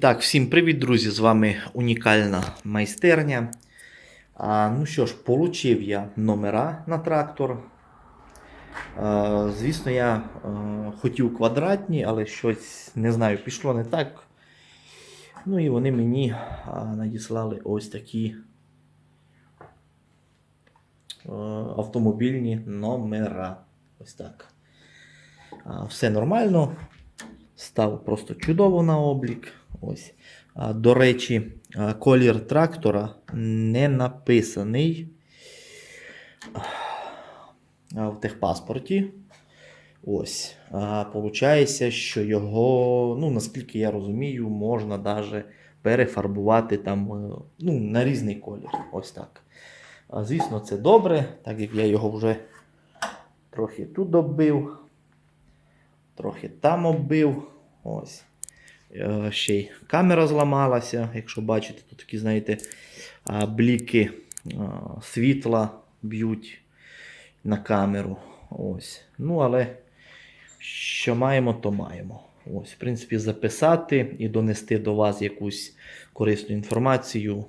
Так, всім привіт, друзі! З вами унікальна майстерня. А, ну що ж, получив я номера на трактор. А, звісно, я а, хотів квадратні, але щось не знаю, пішло не так. Ну і вони мені а, надіслали ось такі а, автомобільні номера. Ось так. А, все нормально. Став просто чудово на облік. Ось. До речі, колір трактора не написаний в техпаспорті. Ось. Получається, що його, ну, наскільки я розумію, можна навіть перефарбувати там е, ну, на різний колір. Ось так. Звісно, це добре, так як я його вже трохи тут оббив, трохи там оббив. Ось. Е, Ще й камера зламалася, якщо бачите, тут такі, знаєте, бліки світла б'ють на камеру. Ось. Ну, але що маємо, то маємо. Ось, в принципі, записати і донести до вас якусь корисну інформацію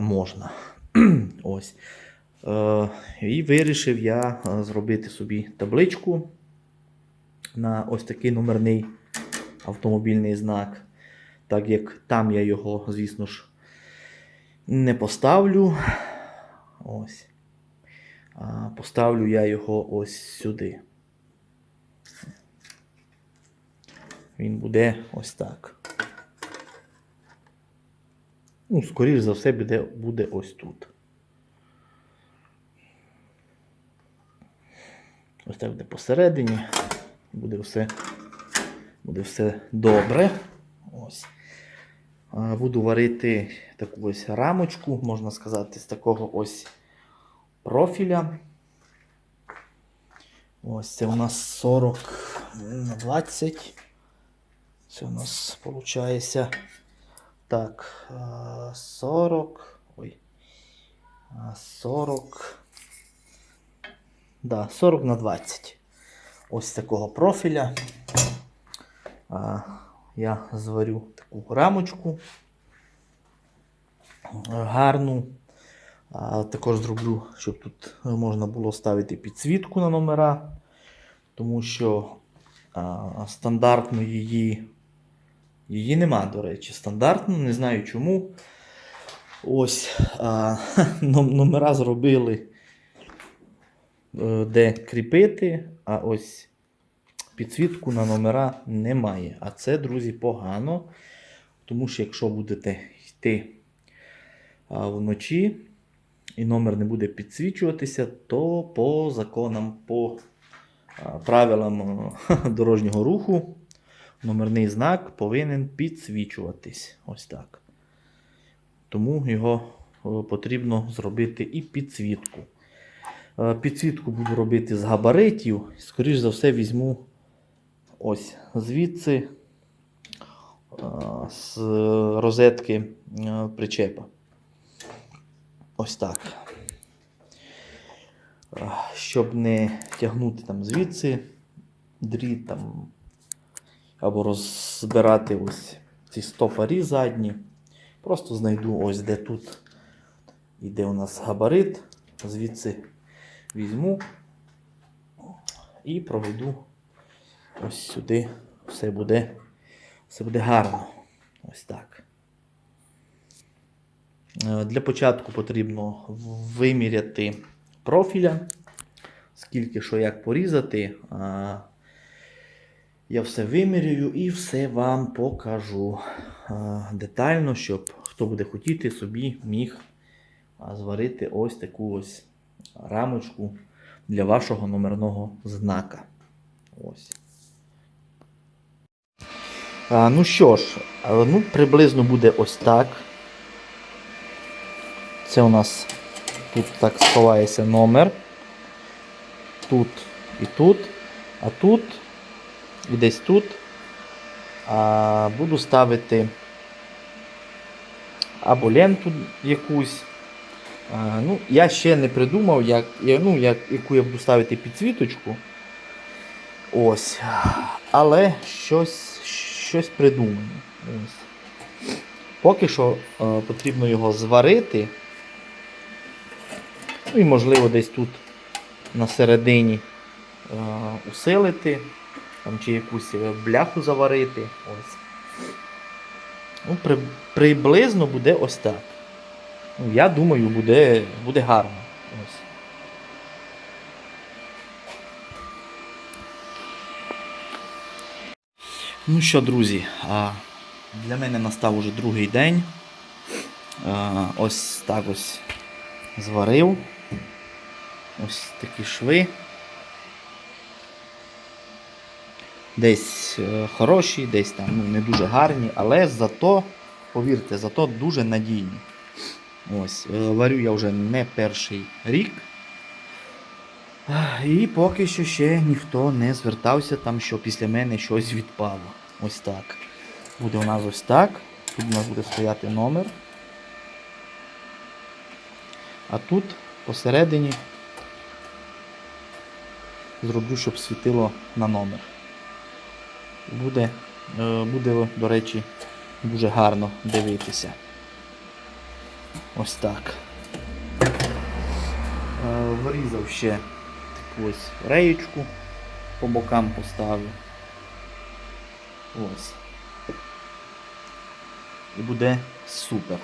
можна. Ось. Е, і вирішив я е, зробити собі табличку на ось такий номерний автомобільний знак. Так як там я його, звісно ж, не поставлю. Ось. А поставлю я його ось сюди. Він буде ось так. Ну, скоріш за все, буде, буде ось тут. Ось так буде посередині. Буде все, буде все добре. Ось. Буду варити таку ось рамочку, можна сказати, з такого ось профіля. Ось це у нас 40 на 20. Це у нас виходить. Так, а, 40. Ой. а, 40. Да, 40 на 20. Ось такого профіля. Я зварю таку рамочку гарну. Також зроблю, щоб тут можна було ставити підсвітку на номера, тому що стандартно її, її нема, до речі, стандартно, не знаю чому. Ось номера зробили е, де кріпити, а ось підсвітку на номера немає. А це, друзі, погано. Тому що якщо будете йти вночі і номер не буде підсвічуватися, то по законам, по правилам дорожнього руху номерний знак повинен підсвічуватись. Ось так. Тому його потрібно зробити і підсвітку. Е, Підсвітку буду робити з габаритів. Скоріше за все, візьму ось звідси е, з розетки е, причепа. Ось так. Е, Щоб не тягнути там звідси дріт там, або розбирати ось ці стопорі задні. Просто знайду ось де тут іде у нас габарит. Звідси візьму і проведу ось сюди. Все буде, все буде гарно. Ось так. Е, Для початку потрібно виміряти профіля, скільки що як порізати. Я все вимірюю і все вам покажу детально, щоб хто буде хотіти, собі міг зварити ось таку ось рамочку для вашого номерного знака. Ось. А, ну що ж, ну, приблизно буде ось так. Це у нас тут так сховається номер. Тут і тут, а тут і десь тут. А, буду ставити або ленту якусь. А, ну, я ще не придумав, як, ну, як, яку я буду ставити підсвіточку. Ось. Але щось, щось придумаю. Ось. Поки що е, потрібно його зварити. Ну і можливо десь тут на середині е, усилити, там, чи якусь е, бляху заварити. Ось. Ну, при, приблизно буде ось так. Ну, я думаю, буде, буде гарно. Ось. Ну що, друзі, для мене настав уже другий день. Ось так ось зварив. Ось такі шви. Десь е, хороші, десь там ну, не дуже гарні, але зато, повірте, зато дуже надійні. Ось, е, варю я вже не перший рік. І поки що ще ніхто не звертався там, що після мене щось відпало. Ось так. Буде у нас ось так. Тут у нас буде стояти номер. А тут посередині зроблю, щоб світило на номер. Буде, е, буде, до речі, дуже гарно дивитися. Ось так. Е, Вирізав ще ось реєчку по бокам поставлю. Ось. І буде супер.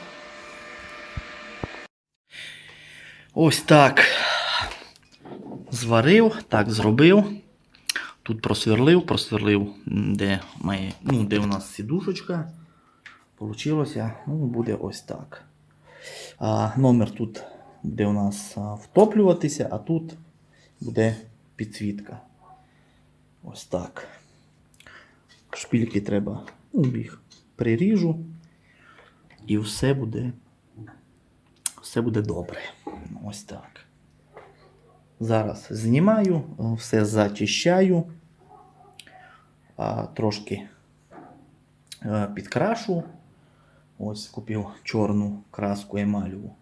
Ось так. Зварив, так зробив. Тут просверлив, просверлив, де має, ну, де у нас сідушечка. Получилося, ну, буде ось так. А, номер тут буде у нас втоплюватися, а тут буде підсвітка. Ось так. Шпільки треба, ну, їх приріжу. І все буде, все буде добре. Ось так. Зараз знімаю, все зачищаю, трошки е, підкрашу. Ось купив чорну краску емаліву.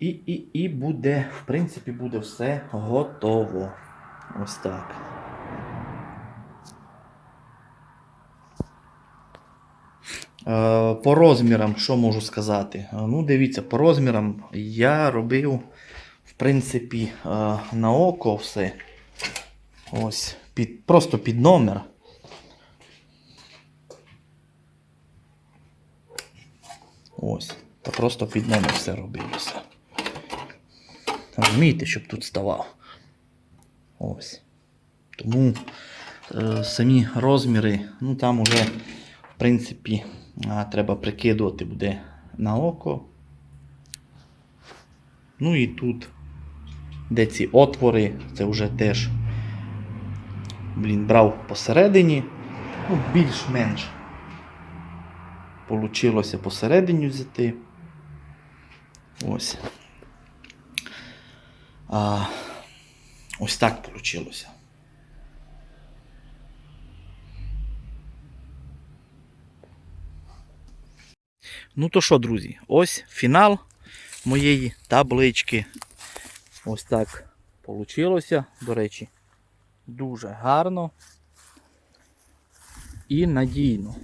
І, і, і буде, в принципі, буде все готово. Ось так. Е, По розмірам, що можу сказати? Е, Ну, дивіться, по розмірам я робив, в принципі, е, на око все. Ось, під, просто під номер. Ось. Та просто під номер все робилося. Розумієте, щоб тут ставав. Ось. Тому е, самі розміри, ну там уже, в принципі, треба прикидувати буде на око. Ну і тут, де ці отвори, це вже теж, блін, брав посередині. Ну, більш-менш. Получилося посередині взяти. Ось. А, ось так вийшло. Ну то що, друзі, ось фінал моєї таблички. Ось так вийшло. До речі, дуже гарно і надійно.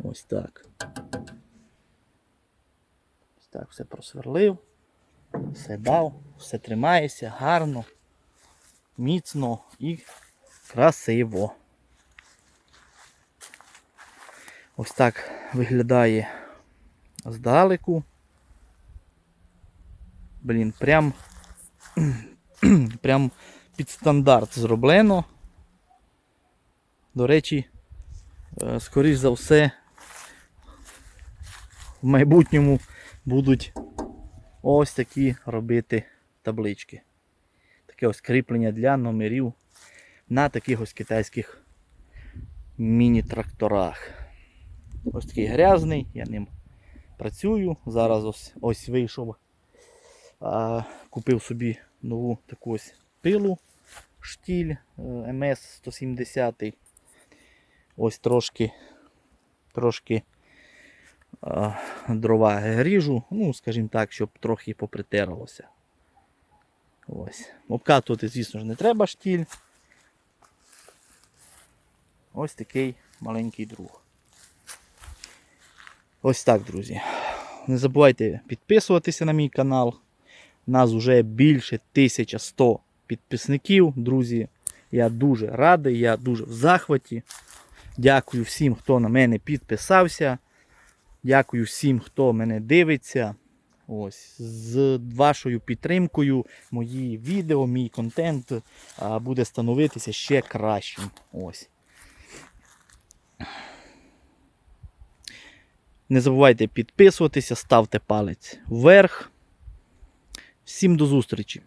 Ось так. Так все просверлив, все дав, все тримається гарно, міцно і красиво. Ось так виглядає здалеку. Блін, прям, прям під стандарт зроблено. До речі, е, скоріш за все, в майбутньому будуть ось такі робити таблички. Таке ось кріплення для номерів на таких ось китайських міні-тракторах. Ось такий грязний, я ним працюю. Зараз ось ось вийшов. А, купив собі нову таку ось пилу штіль е, МС-170. Ось трошки трошки дрова ріжу, ну, скажімо так, щоб трохи попритерлося. Ось. Обкатувати, звісно ж, не треба штіль. Ось такий маленький друг. Ось так, друзі. Не забувайте підписуватися на мій канал. Нас вже більше 1100 підписників, друзі. Я дуже радий, я дуже в захваті. Дякую всім, хто на мене підписався. Дякую всім, хто мене дивиться. Ось, з вашою підтримкою мої відео, мій контент буде становитися ще кращим. Ось. Не забувайте підписуватися, ставте палець вверх. Всім до зустрічі!